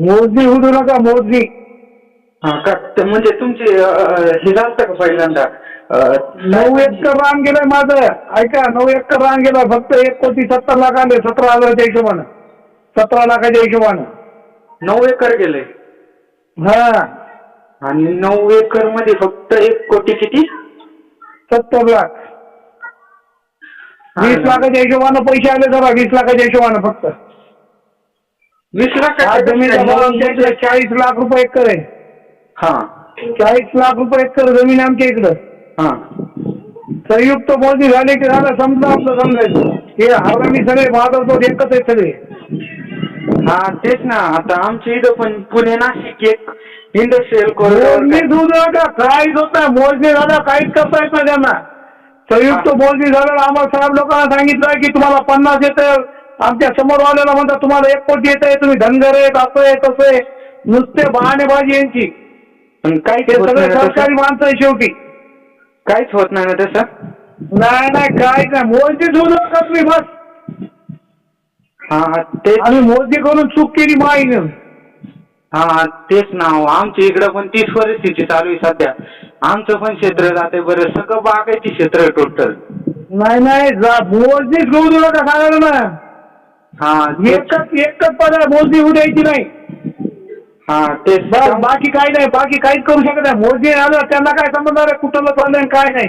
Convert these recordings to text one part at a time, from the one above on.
मोजणी उडू नका मोजणी. हा का ते म्हणजे तुमची अं, हे झालं का पहिल्यांदा? अं, नऊ एकर रान गेलंय माझं. ऐका नऊ एकर रान गेलं फक्त एक कोटी सत्तर लाख आले सतरा हजाराच्या हिशोबानं. सतरा लाखाच्या हिशोबानं. नऊ एकर गेले. हा. आणि नऊ एकरमध्ये फक्त एक कोटी किती? सत्तर लाख. वीस लाखाच्या हिशोबानं पैसे आले जरा वीस लाखाच्या हिशोबानं फक्त. हा जमीन आमच्या इकडे चाळीस लाख रुपये एकर आहे. हा. चाळीस लाख रुपये एकर जमीन आहे आमच्या इकडं. हा. संयुक्त मोदी झाले की झालं समजा आपलं समजायचं. हे हरामी सगळे एकच आहेत सगळे. हा तेच ना. आता आमच्या इथं पण पुणे नाशिक एक इंडस्ट्रीयल मोजणी कॉरिडॉर दूध नका काहीच होत नाही. मोजणी झालं काहीच करता येत नाही त्यांना. संयुक्त मोजणी झालं आम्हाला साहेब लोकांना सांगितलं की तुम्हाला पन्नास येत आमच्यासमोर आलेला म्हणतात तुम्हाला एक कोटी येत आहे तुम्ही धनगर आहेत असं आहे तसं आहे. नुसते बहाणेबाजी यांची. ते होत सगळे सरकारी. माणसं आहे शेवटी. काहीच होत नाही ना तसं. नाही नाही काहीच नाही. मोजणी दूध नका तुम्ही बस? हा तेच. आम्ही मोजणी करून चूक केली माहीत हा तेच ना हो. आमच्या इकडं पण तीच परिस्थिती चालू आहे सध्या. आमचं पण क्षेत्र जाते बरं. सगळं बागायची क्षेत्र आहे टोटल नाही नाही जा- मोजणीच घेऊ नका सांगायला ना हा एकच एकच पद मोजणी होऊ द्यायची नाही. हा तेच. बस बाकी काही नाही. बाकी काहीच करू शकत नाही. मोजणी आलं त्यांना काय आहे? कुठलं चाललंय काय नाही.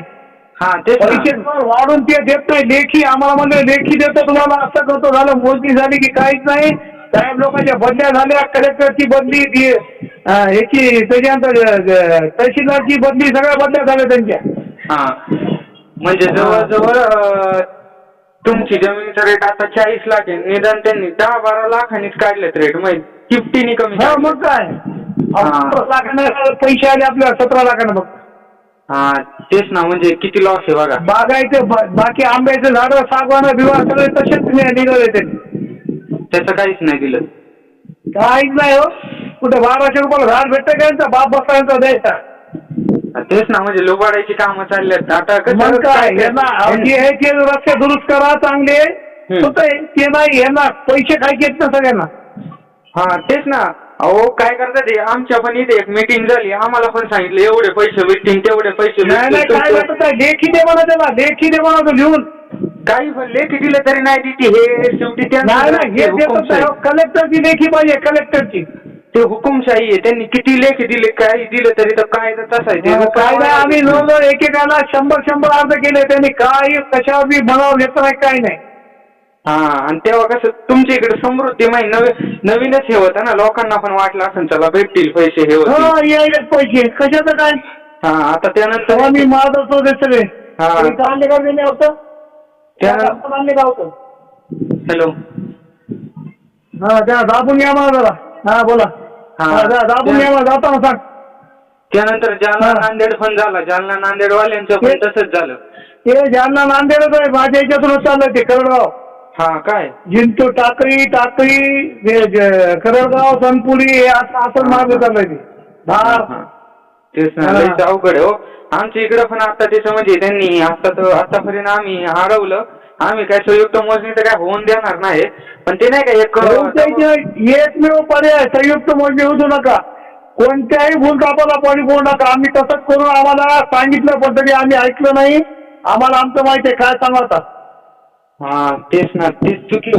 हा तेच पैसे. वाढून ते देत नाही. लेखी आम्हाला म्हणलं लेखी देतो तुम्हाला. असं करतो. झालं मोजणी झाली की काहीच नाही. साहेब लोकांच्या बदल्या झाल्या. कलेक्टरची बदली ती ह्याची त्याच्यानंतर तहसीलदारची बदली सगळ्या बदल्या झाल्या त्यांच्या. हा. म्हणजे जवळजवळ तुमची जमिनीचा रेट आता चाळीस लाख आहे. निदान त्यांनी दहा बारा लाखांनीच काढलेत रेट मग फिफ्टीनी कमी हा काढले. मग काय? हा. सतरा लाखानं पैसे आले आपल्याला सतरा लाखानं बघ हा तेच ना म्हणजे किती लॉस आहे बघा. बागायचे बा- बाकी आंब्याचे झाड सागवान विवाह सगळे तसेच नि- निघाले त्यांनी. त्याचं काहीच नाही दिलं. काहीच नाही हो. कुठे बाराशे रुपयाला झाड भेटतं का यांचा? बाप बसता द्यायचा. तेच ना म्हणजे लोबाडायची कामं चालली आहेत. आता कसं- काय यांना हे हे रस्ते दुरुस्त करा चांगले. ते नाही यांना पैसे खायचे आहेत ना सगळ्यांना? हा तेच ना. अहो काय करतात आमच्या पण इथे एक मीटिंग झाली. आम्हाला पण सांगितलं एवढे पैसे भेटतील तेवढे पैसे नाही नाही भेटतील. काय तुमचं- म्हणत आहे लेखी दे म्हणा त्याला लेखी दे म्हणा तो लिहून. काही पण लेखी दिलं तरी नाही देते हे शेवटी त्यांचं नाही नाही हे हुकुमशाही. कलेक्टरची लेखी पाहिजे कलेक्टरची ते हुकुमशाही आहे. त्यांनी किती लेखी दिले काही दिलं तरी तर काय तसं आहे. ते काय नाही आम्ही जवळजवळ एकेकाला शंभर शंभर अर्ज केले त्यांनी काही कशावर बी मनावर घेतलं नाही काही नाही. हा आणि तेव्हा कसं तुमच्या इकडे समृद्धी माही नवीन नवीनच हे होतं ना लोकांना पण वाटलं असं चला भेटतील पैसे हे हो यायलेच पैसे. कशाचं काय? हा आता त्यानंतर तेव्हा मी मारत होतो ते सगळे. हा. का होतं. त्या- चालले का होतं. हॅलो. हा त्या दाबून या मला जरा हा बोला. हा. जा- दाबून या मला जाताना सांग. त्यानंतर जालना. नांदेड पण झाला. जालना नांदेड वाल्यांचं पण तसंच झालं. ते जालना नांदेडच आहे माझ्या याच्यातूनच चाललंय ते करडगाव. हा काय? जिंतू टाकळी टाकळी हे ज- करडगाव सनपुरी हे असं असं मार्ग चाललंय ते. धार हा. तेच ना हा. लयच अवघड आहे हो. आमच्या इकडं पण आता त्याचं म्हणजे त्यांनी आता तर आतापर्यंत आम्ही हरवलं. आम्ही काय संयुक्त मोजणी तर काय होऊन देणार नाही. पण ते नाही का एक एकमेव पर्याय. संयुक्त मोजणी होऊ नका. कोणत्याही भूलकापाला पाणी पडू नका. आम्ही तसंच करून आम्हाला सांगितलं पण तरी आम्ही ऐकलं नाही. आम्हाला आमचं माहिती आहे काय सांगा आता हा तेच ना तेच चुकी.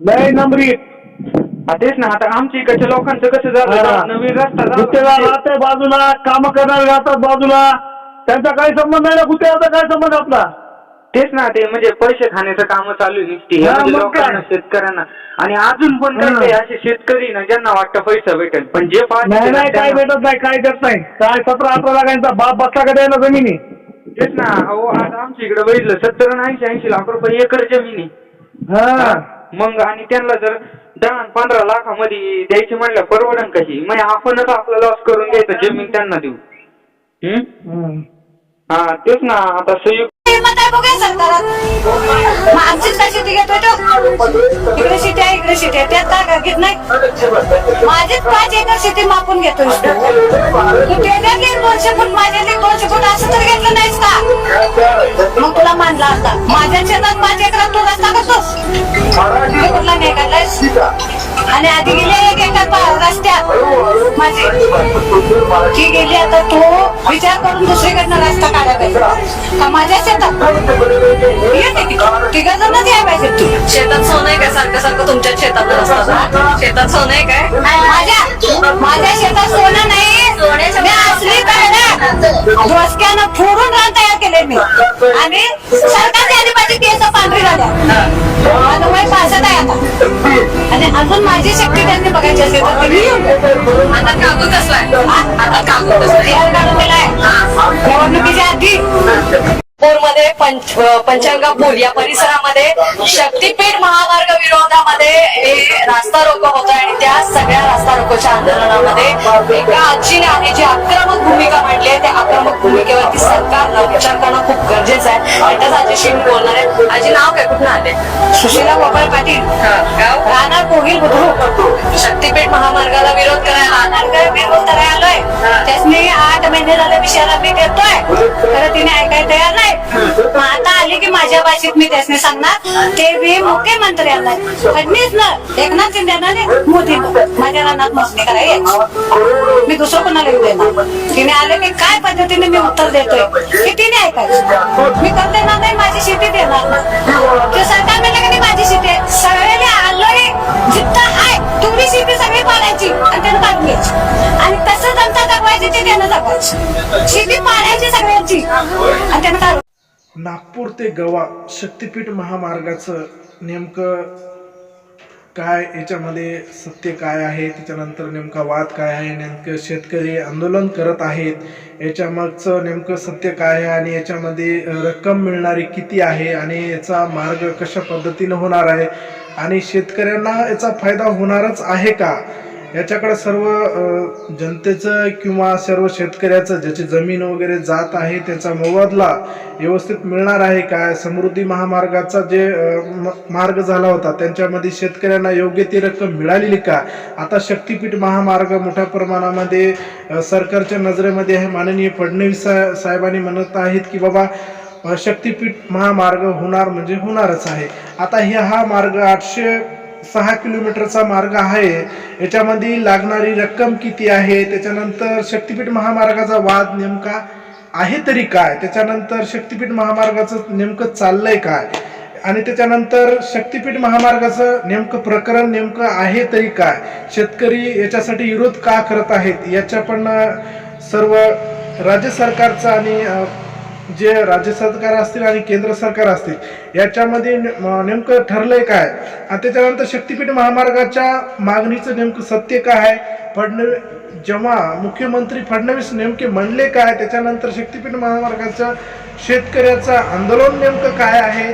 लय नंबरी हा, तेच ना आता आमच्या इकडच्या लोकांचं कसं झालं नवीन रस्ता झाला. गुत्तेदार राहते बाजूला काम करणारे राहतात बाजूला. त्यांचा काही संबंध नाही ना गुत्तेदारचा काय संबंध आपला? तेच ना ते म्हणजे पैसे खाण्याचं काम चालू आहे नुसती. हे हा, म्हणजे मग लोकांना काय? शेतकऱ्यांना. आणि अजून पण हा. असे शेतकरी ना ज्यांना वाटतं पैसा भेटेल. पण जे पाहिजे नाही काय त्यांना- भेटत नाही काय देत नाही. काय सतरा अठरा लाखांचा बाप बसला का द्यायला जमिनी? तेच ना अहो आता आमच्या इकडे बघितलं सत्तर आणि ऐंशी ऐंशी लाख रुपये एकर जमिनी हा मग आणि त्यांना जर दहा आणि पंधरा लाखामध्ये द्यायची म्हणलं परवडन कशी मग आपणच आपला लॉस करून घ्यायचं जमीन त्यांना देऊ. हम्म? हा तेच ना आता संयुक्त हिंमत काय शेती घेतो तो इकडे शेती आहे इकडे शेती आहे त्यात घेत नाही. माझीच पाच एकर शेती मापून घेतो तू तू दोनशे फूट माझ्या दोनशे फूट मग तुला मानला आता. माझ्या शेतात पाच एकरात तू रस्ता करतोस मी कुठला नाही काढलायस आणि आधी गेले एक एका रस्त्यात. माझी ती गेली आता तो विचार करून दुसरीकडनं रस्ता काढायला पाहिजे. का माझ्या शेतात? येते तिघ जणच यायला पाहिजे तू. शेतात सोनं आहे काय? सारखं सारखं तुमच्या शेतात असतं शेतात सोनं आहे काय? माझ्या माझ्या शेतात सोनं नाही. असली काय ना डोसक्यानं फोडून आणि सरकार त्याने माझी केस पांढरी झाल्या वय पासष्ट आहे आता. आणि अजून माझी शक्ती त्यांनी बघायची असेल तर दे. आता कागद आता काढून दिलाय निवडणुकीच्या आधी. मध्ये पंच पंचांगापूर या परिसरामध्ये शक्तीपीठ महामार्ग विरोधामध्ये हे रास्ता रोको होत आहे आणि त्या सगळ्या रास्ता रोकोच्या आंदोलनामध्ये एका आजीने आहे जी आक्रमक भूमिका मांडली आहे त्या आक्रमक भूमिकेवरती सरकारनं विचार करणं खूप आजीशी मी बोलणार आहे. आजी नाव काय? कुठून आले? सुशीला गोपाळ पाटील. गाव राहणार कोहिल बुद्रुक. शक्तीपीठ महामार्गाला विरोध करायला. नारळ विरोध करायला आलोय. त्यासनी आठ महिने झाले विषयाला मी देतोय. तर तिने ऐकायला तयार नाही. भाषेत मी त्यासनी सांगणार ते मी मुख्यमंत्र्यांना आलाय फडणवीस ना एकनाथ शिंदे मोदी माझ्या रानात मस्ती करायला मी दुसरं कोणाला येऊ देणार? तिने आले की काय पद्धतीने मी उत्तर देतोय? की तिने ऐकायचं मी करते ना नाही माझी शेती देणार ना. सरकार म्हणलं की माझी शेती आहे? सगळ्याने आलोय जिथं आहे तुम्ही शेती सगळी पाडायची आणि त्यानं काढून घ्यायची. आणि तसं जनता दाखवायची ते त्यानं दाखवायची. शेती पाडायची सगळ्यांची. आणि त्यानं नागपूर ते गोवा शक्तिपीठ महामार्गाचं नेमकं काय याच्यामध्ये सत्य काय आहे त्याच्यानंतर नेमका वाद काय आहे नेमकं शेतकरी आंदोलन करत आहेत याच्या मागचं नेमकं सत्य काय आहे आणि याच्यामध्ये रक्कम मिळणारी किती आहे आणि याचा मार्ग कशा पद्धतीनं होणार आहे आणि शेतकऱ्यांना याचा फायदा होणारच आहे का? याच्याकडे सर्व जनतेचं किंवा सर्व शेतकऱ्याचं ज्याची जमीन वगैरे जात आहे त्याचा मोबदला व्यवस्थित मिळणार आहे काय समृद्धी महामार्गाचा जे म- मार्ग झाला होता त्यांच्यामध्ये शेतकऱ्यांना योग्य ती रक्कम मिळालेली का? आता शक्तीपीठ महामार्ग मोठ्या प्रमाणामध्ये सरकारच्या नजरेमध्ये आहे. माननीय फडणवीस सा- साहेबांनी म्हणत आहेत की बाबा शक्तीपीठ महामार्ग होणार म्हणजे होणारच आहे. आता हे हा मार्ग आठशे सहा किलोमीटरचा मार्ग आहे. याच्यामध्ये लागणारी रक्कम किती आहे? त्याच्यानंतर शक्तिपीठ महामार्गाचा वाद नेमका आहे तरी काय? त्याच्यानंतर शक्तीपीठ महामार्गाचं नेमकं चाललंय काय? आणि त्याच्यानंतर शक्तिपीठ महामार्गाचं नेमकं प्रकरण नेमकं आहे तरी काय? शेतकरी याच्यासाठी विरोध का करत आहेत? याच्या पण सर्व राज्य सरकारचं आणि जे राज्य सरकार असतील आणि केंद्र सरकार असतील याच्यामध्ये ने- नेमकं ठरलंय काय? आणि त्याच्यानंतर शक्तीपीठ महामार्गाच्या मागणीचं नेमकं सत्य काय आहे? फडणवीस जेव्हा मुख्यमंत्री फडणवीस नेमके म्हणले काय त्याच्यानंतर शक्तीपीठ महामार्गाचं शेतकऱ्याचं आंदोलन नेमकं काय आहे?